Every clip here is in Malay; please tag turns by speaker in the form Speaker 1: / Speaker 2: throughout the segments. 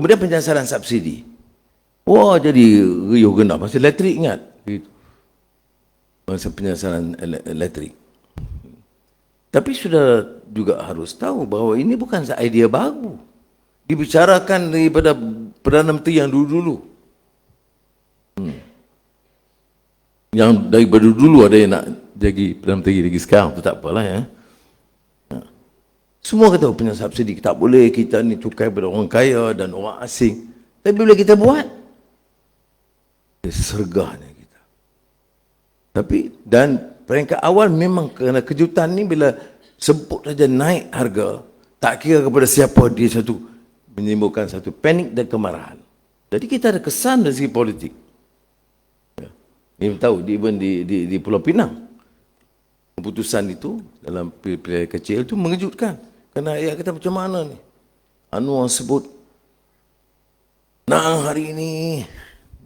Speaker 1: Kemudian penyiasaran subsidi. Wah jadi riuh genap. Masa elektrik ingat. Masa penyiasaran ele- elektrik. Tapi sudah juga harus tahu bahawa ini bukan idea baru. Dibicarakan daripada Perdana Menteri yang dulu-dulu. Hmm. Yang daripada dulu ada yang nak jadi Perdana Menteri lagi sekarang. Itu tak apalah ya. Semua kata oh, punya subsidi tak boleh kita ni cukai pada orang kaya dan orang asing. Tapi bila kita buat, sergahnya kita. Tapi dan peringkat awal memang kerana kejutan ni bila sebut saja naik harga, tak kira kepada siapa dia satu menimbulkan satu panik dan kemarahan. Jadi kita ada kesan dari segi politik. Ya. Ini tahu di even di, di, di Pulau Pinang. Keputusan itu dalam pilihan kecil itu mengejutkan. Kerana ayat kita macam mana ni? Anwar sebut Nah hari ini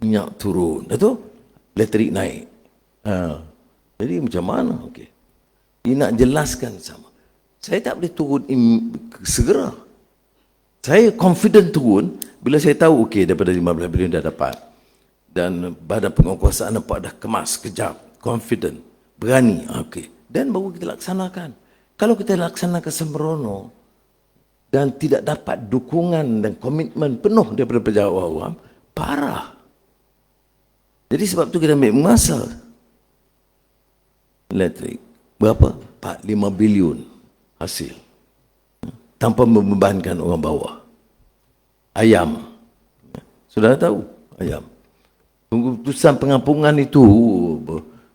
Speaker 1: minyak turun. Itu elektrik naik. Ha. Jadi macam mana? Okey. Dia nak jelaskan sama. Saya tak boleh turun im- segera. Saya confident turun bila saya tahu okey daripada 15 bilion dah dapat. Dan badan penguasaan nampak dah kemas kejap. Confident. Berani. Okey. Dan baru kita laksanakan. Kalau kita laksanakan sembrono, dan tidak dapat dukungan dan komitmen penuh daripada pejabat awam, parah. Jadi sebab tu kita ambil masa elektrik. Berapa? 4, 5 bilion hasil. Tanpa membebankan orang bawah. Ayam. Sudah tahu? Ayam. Keputusan pengampungan itu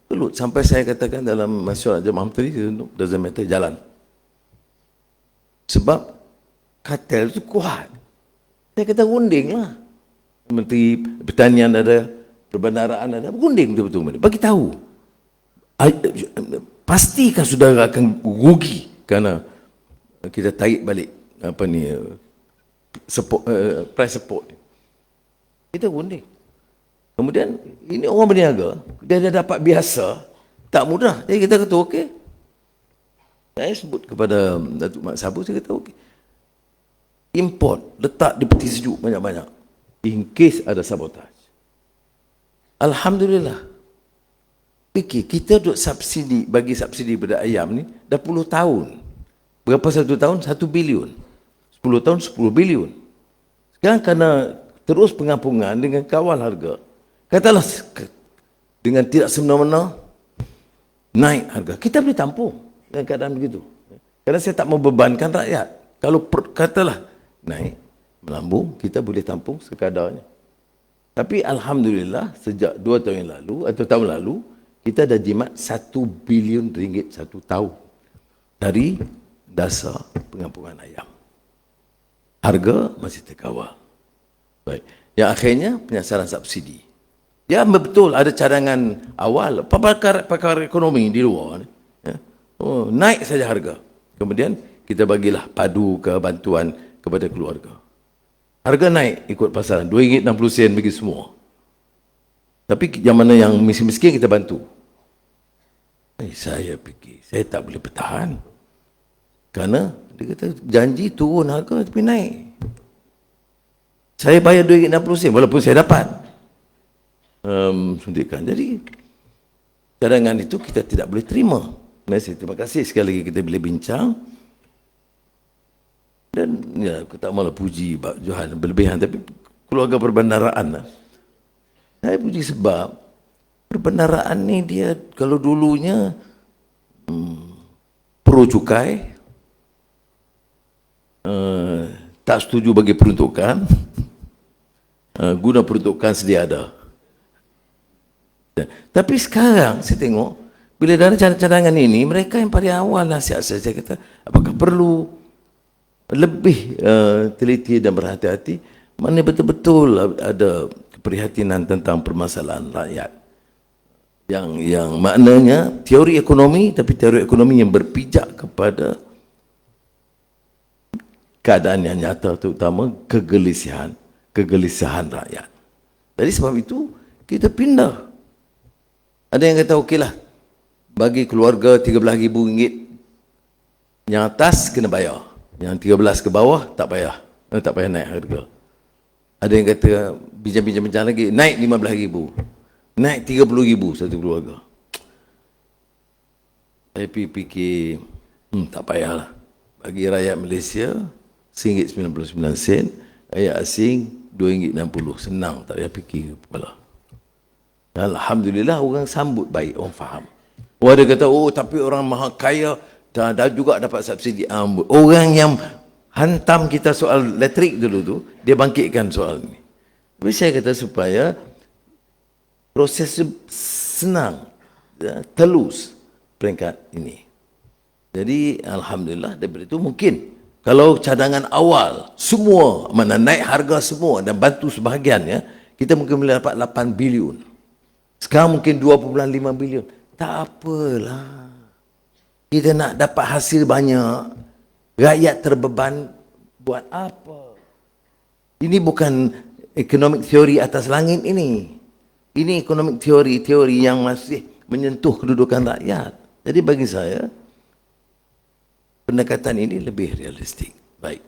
Speaker 1: pelut sampai saya katakan dalam masyarakat jemaah tadi doesn't matter jalan. Sebab kartel itu kuat. Saya kata gunding lah. Menteri Pertanian ada, Perbandaraan ada, gunding betul-betul. Bagi tahu. Pastikan saudara akan rugi kerana kita tarik balik apa ni support, uh, price support. Kita gunding. Kemudian ini orang berniaga, dia dah dapat biasa, tak mudah. Jadi kita kata okey. Saya sebut kepada Datuk Mak Sabu, saya kata okey import letak di peti sejuk banyak-banyak in case ada sabotaj Alhamdulillah fikir kita duk subsidi bagi subsidi pada ayam ni dah puluh tahun berapa satu tahun? satu bilion 10 tahun 10 bilion sekarang kerana terus pengampungan dengan kawal harga katalah dengan tidak semena-mena naik harga kita boleh tampung dengan keadaan begitu kerana saya tak membebankan rakyat kalau per, katalah naik melambung kita boleh tampung sekadarnya tapi Alhamdulillah sejak dua tahun yang lalu atau tahun lalu kita dah jimat satu bilion ringgit satu tahun dari dasar pengampungan ayam. Harga masih terkawal. Baik. Yang akhirnya penyasaran subsidi. Ya betul ada cadangan awal pakar pakar ekonomi di luar. Ya. Oh, naik saja harga. Kemudian kita bagilah padu ke bantuan kepada keluarga. Harga naik ikut pasaran RM2.60 bagi semua. Tapi yang mana yang miskin-miskin kita bantu. Eh, saya fikir saya tak boleh bertahan. Kerana dia kata janji turun harga tapi naik. Saya bayar RM2.60 walaupun saya dapat um, suntikan. Jadi cadangan itu kita tidak boleh terima. Terima Terima kasih sekali lagi kita boleh bincang. Dan ya, aku tak malah puji Pak Johan berlebihan. Tapi keluarga perbandaraan lah. Saya puji sebab perbandaraan ni dia kalau dulunya hmm, pro cukai, uh, tak setuju bagi peruntukan, uh, guna peruntukan sedia ada. Tapi sekarang saya tengok bila ada cadangan ini mereka yang paling awal nasihat saya saya kata apakah perlu lebih uh, teliti dan berhati-hati? Mana betul-betul ada keprihatinan tentang permasalahan rakyat. Yang yang maknanya teori ekonomi tapi teori ekonomi yang berpijak kepada keadaan yang nyata terutama kegelisahan kegelisahan rakyat. Jadi sebab itu kita pindah ada yang kata okeylah bagi keluarga RM13,000 yang atas kena bayar. Yang 13 ke bawah tak payah. Eh, tak payah naik harga. Ada yang kata bincang-bincang lagi naik 15 ribu. Naik 30 ribu satu keluarga. Saya fikir, hmm, tak payahlah. Bagi rakyat Malaysia, RM1.99 sen. Rakyat asing, RM2.60. Senang, tak payah fikir kepala. Alhamdulillah orang sambut baik, orang faham. Orang ada kata, oh tapi orang maha kaya, dah, dah juga dapat subsidi. Orang yang hantam kita soal elektrik dulu tu, dia bangkitkan soal ni. Tapi saya kata supaya proses senang, ya, telus peringkat ini. Jadi Alhamdulillah daripada itu mungkin kalau cadangan awal semua mana naik harga semua dan bantu sebahagian ya, kita mungkin boleh dapat 8 bilion. Sekarang mungkin 2.5 bilion. Tak apalah. Kita nak dapat hasil banyak. Rakyat terbeban buat apa? Ini bukan ekonomik teori atas langit ini. Ini ekonomik teori-teori yang masih menyentuh kedudukan rakyat. Jadi bagi saya, pendekatan ini lebih realistik. Baik.